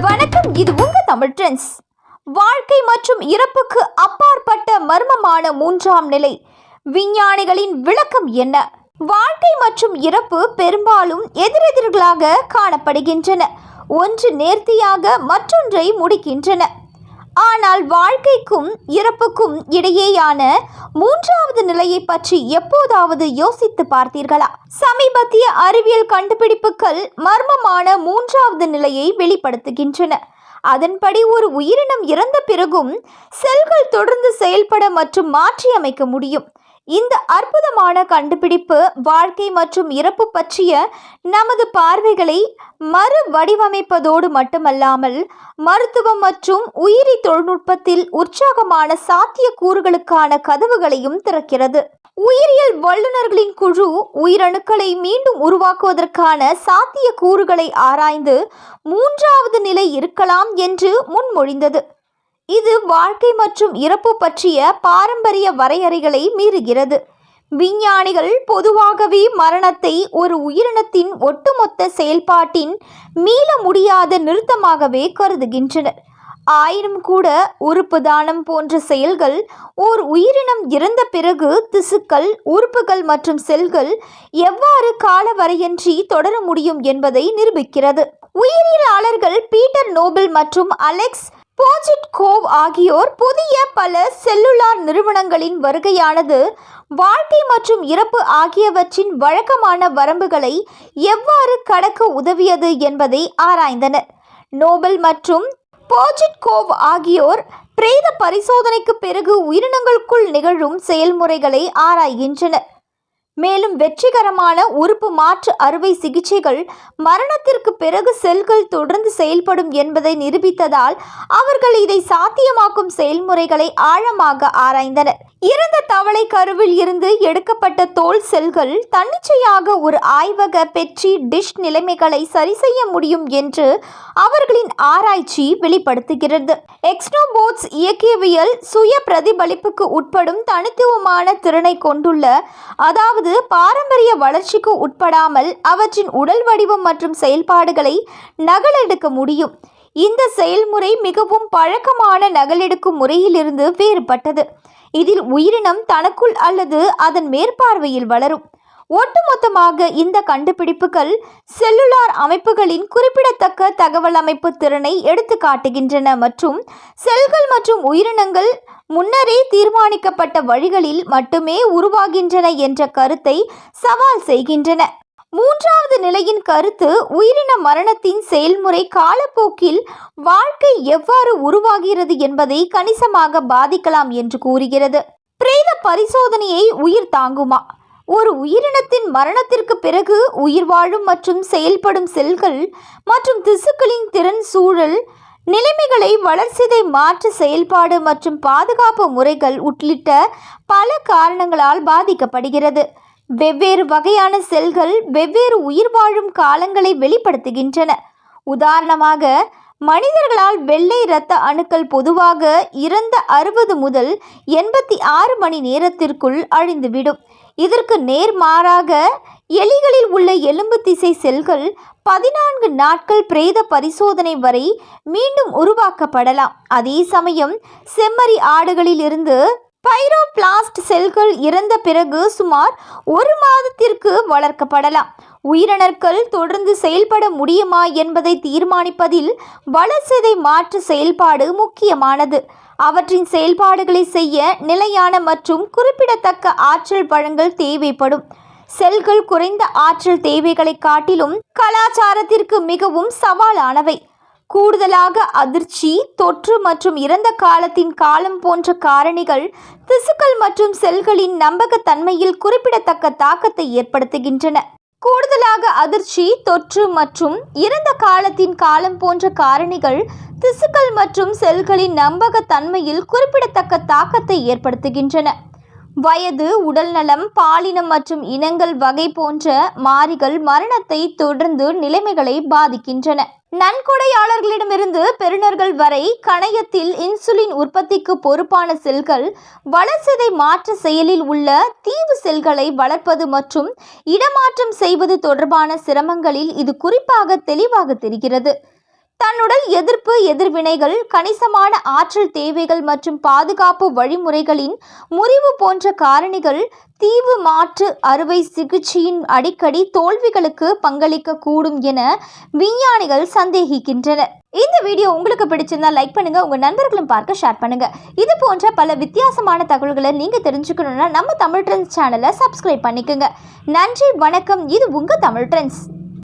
வணக்கம் இது உங்க தமிழ் ட்ரெண்ட்ஸ். வாழ்க்கை மற்றும் இறப்புக்கு அப்பாற்பட்ட மர்மமான மூன்றாம் நிலை. விஞ்ஞானிகளின் விளக்கம் என்ன? வாழ்க்கை மற்றும் இறப்பு பெரும்பாலும் எதிரெதிர்களாக காணப்படுகின்றன. ஒன்று நேர்த்தியாக மற்றொன்றை முடிக்கின்றன. ஆனால் வாழ்க்கைக்கும் இறப்புக்கும் இடையேயான மூன்றாவது நிலையை பற்றி எப்போதாவது யோசித்து பார்த்தீர்களா? சமீபத்திய அறிவியல் கண்டுபிடிப்புகள் மர்மமான மூன்றாவது நிலையை வெளிப்படுத்துகின்றன. அதன்படி ஒரு உயிரினம் இறந்த பிறகும் செல்கள் தொடர்ந்து செயல்பட மற்றும் மாற்றியமைக்க முடியும். இந்த அற்புதமான கண்டுபிடிப்பு வாழ்க்கை மற்றும் இறப்பு பற்றிய நமது பார்வைகளை மறு வடிவமைப்பதோடு மட்டுமல்லாமல் மருத்துவம் மற்றும் உயிரி தொழில்நுட்பத்தில் உற்சாகமான சாத்திய கூறுகளுக்கான கதவுகளையும் திறக்கிறது. உயிரியல் வல்லுநர்களின் குழு உயிரணுக்களை மீண்டும் உருவாக்குவதற்கான சாத்திய கூறுகளை ஆராய்ந்து மூன்றாவது நிலை இருக்கலாம் என்று முன்மொழிந்தது. இது வாழ்க்கை மற்றும் இறப்பு பற்றிய பாரம்பரிய வரையறைகளை மீறுகிறது. விஞ்ஞானிகள் பொதுவாகவே மரணத்தை ஒரு உயிரினத்தின் ஒட்டுமொத்த செயல்பாட்டின் மீள முடியாத நிறுத்தமாகவே கருதுகின்றனர். ஆயினும் கூட உறுப்பு தானம் போன்ற செயல்கள் ஓர் உயிரினம் இறந்த பிறகு திசுக்கள் உறுப்புகள் மற்றும் செல்கள் எவ்வாறு காலவரையின்றி தொடர முடியும் என்பதை நிரூபிக்கிறது. உயிரியலாளர்கள் பீட்டர் நோபல் மற்றும் அலெக்ஸ் போஜிட்கோவ் ஆகியோர் புதிய பல செல்லுலார் நிறுவனங்களின் வருகையானது வாழ்க்கை மற்றும் இறப்பு ஆகியவற்றின் வழக்கமான வரம்புகளை எவ்வாறு கடக்க உதவியது என்பதை ஆராய்ந்தனர். நோபல் மற்றும் போஜிட்கோவ் ஆகியோர் பிரேத பரிசோதனைக்கு பிறகு உயிரினங்களுக்குள் நிகழும் செயல்முறைகளை ஆராய்கின்றனர். மேலும் வெற்றிகரமான உறுப்பு மாற்று அறுவை சிகிச்சைகள் மரணத்திற்கு பிறகு செல்கள் தொடர்ந்து செயல்படும் என்பதை நிரூபித்ததால் அவர்கள் இதை சாத்தியமாக்கும் செயல்முறைகளை ஆழமாக ஆராய்ந்தனர். இறந்த தவளை கருவில் இருந்து எடுக்கப்பட்ட தோல் செல்கள் தன்னிச்சையாக ஒரு ஆய்வக பெற்றி டிஷ் நிலைமைகளை சரி செய்ய முடியும் என்று அவர்களின் ஆராய்ச்சி வெளிப்படுத்துகிறது. எக்ஸ்னோபோட்ஸ் இயக்கியவியல் சுய பிரதிபலிப்புக்கு உட்படும் தனித்துவமான திறனை கொண்டுள்ள அதாவது பாரம்பரிய வளர்ச்சிக்கு உட்படாமல் அவற்றின் உடல் வடிவம் மற்றும் செயல்பாடுகளை நகலெடுக்க முடியும். இந்த செயல்முறை மிகவும் பழக்கமான நகலெடுக்கும் முறையிலிருந்து வேறுபட்டது. இதில் உயிரினம் தனக்குள் அல்லது அதன் மேற்பார்வையில் வளரும். ஒட்டுமொத்தமாக இந்த கண்டுபிடிப்புகள் செல்லுலார் அமைப்புகளின் குறிப்பிடத்தக்க தகவல் அமைப்பு திறனை எடுத்து காட்டுகின்றன மற்றும் செல்கள் மற்றும் உயிரினங்கள் முன்னரே தீர்மானிக்கப்பட்ட வழிகளில் மட்டுமே உருவாகின்றன என்ற கருத்தை சவால் செய்கின்றன. மூன்றாவது நிலையின் கருத்து உயிரின மரணத்தின் செயல்முறை காலப்போக்கில் வாழ்க்கை எவ்வாறு உருவாகிறது என்பதை கணிசமாக பாதிக்கலாம் என்று கூறுகிறது. பிரேத பரிசோதனையை உயிர் தாங்குமா? ஒரு உயிரினத்தின் மரணத்திற்கு பிறகு உயிர் வாழும் மற்றும் செயல்படும் செல்கள் மற்றும் திசுக்களின் திறன் சூழல் நிலைமைகளை வளர்ச்சிதை மாற்று செயல்பாடு மற்றும் பாதுகாப்பு முறைகள் உள்ளிட்ட பல காரணங்களால் பாதிக்கப்படுகிறது. வெவ்வேறு வகையான செல்கள் வெவ்வேறு உயிர் வாழும் காலங்களை வெளிப்படுத்துகின்றன. உதாரணமாக மனிதர்களால் வெள்ளை இரத்த அணுக்கள் பொதுவாக இறந்த அறுபது முதல் எண்பத்தி ஆறு மணி நேரத்திற்குள் அழிந்துவிடும். இதற்கு நேர்மாறாக எலிகளில் உள்ள எலும்பு திசை செல்கள் பதினான்கு நாட்கள் பிரேத பரிசோதனை வரை மீண்டும் உருவாக்கப்படலாம். அதே சமயம் செம்மறி ஆடுகளில் இருந்து பைரோபிளாஸ்ட் செல்கள் இறந்த பிறகு சுமார் ஒரு மாதத்திற்கு வளர்க்கப்படலாம். உயிரணுக்கள் தொடர்ந்து செயல்பட முடியுமா என்பதை தீர்மானிப்பதில் வளர்சிதை மாற்று செயல்பாடு முக்கியமானது. அவற்றின் செயல்பாடுகளை செய்ய நிலையான மற்றும் குறிப்பிடத்தக்க ஆற்றல் வழங்கல் தேவைப்படும். செல்கள் குறைந்த ஆற்றல் தேவைகளை காட்டிலும் கலாச்சாரத்திற்கு மிகவும் சவாலானவை. கூடுதலாக அதிர்ச்சி தொற்று மற்றும் இறந்த காலத்தின் காலம் போன்ற காரணிகள் திசுக்கள் மற்றும் செல்களின் நம்பகத்தன்மையில் குறிப்பிடத்தக்க தாக்கத்தை ஏற்படுத்துகின்றன. கூடுதலாக அதிர்ச்சி தொற்று மற்றும் இறந்த காலத்தின் காலம் போன்ற காரணிகள் திசுக்கள் மற்றும் செல்களின் நம்பகத்தன்மையில் குறிப்பிடத்தக்க தாக்கத்தை ஏற்படுத்துகின்றன. வயது உடல்நலம் பாலினம் மற்றும் இனங்கள் வகை போன்ற மாறிகள் மரணத்தை தொடர்ந்து நிலைமைகளை பாதிக்கின்றன. நன்கொடையாளர்களிடமிருந்து பெறுநர்கள் வரை கணையத்தில் இன்சுலின் உற்பத்திக்கு பொறுப்பான செல்கள் வளர்சிதை மாற்ற செயலில் உள்ள தீவு செல்களை வளர்ப்பது மற்றும் இடமாற்றம் செய்வது தொடர்பான சிரமங்களில் இது குறிப்பாக தெளிவாக தெரிகிறது. தன்னுடல் எதிர்ப்பு எதிர்வினைகள் கணிசமான ஆற்றல் தேவைகள் மற்றும் பாதுகாப்பு வழிமுறைகளின் முறிவு போன்ற காரணிகள் தீவு மாற்று அறுவை சிகிச்சையின் அடிக்கடி தோல்விகளுக்கு பங்களிக்க கூடும் என விஞ்ஞானிகள் சந்தேகிக்கின்றனர். இந்த வீடியோ உங்களுக்கு பிடிச்சிருந்தா லைக் பண்ணுங்க உங்க நண்பர்களும் பார்க்க ஷேர் பண்ணுங்க. இது போன்ற பல வித்தியாசமான தகவல்களை நீங்க தெரிஞ்சுக்கணும்னா நம்ம தமிழ் ட்ரெண்ட்ஸ் சேனலை சப்ஸ்கிரைப் பண்ணிக்கோங்க. நன்றி வணக்கம். இது உங்க தமிழ் ட்ரெண்ட்ஸ்.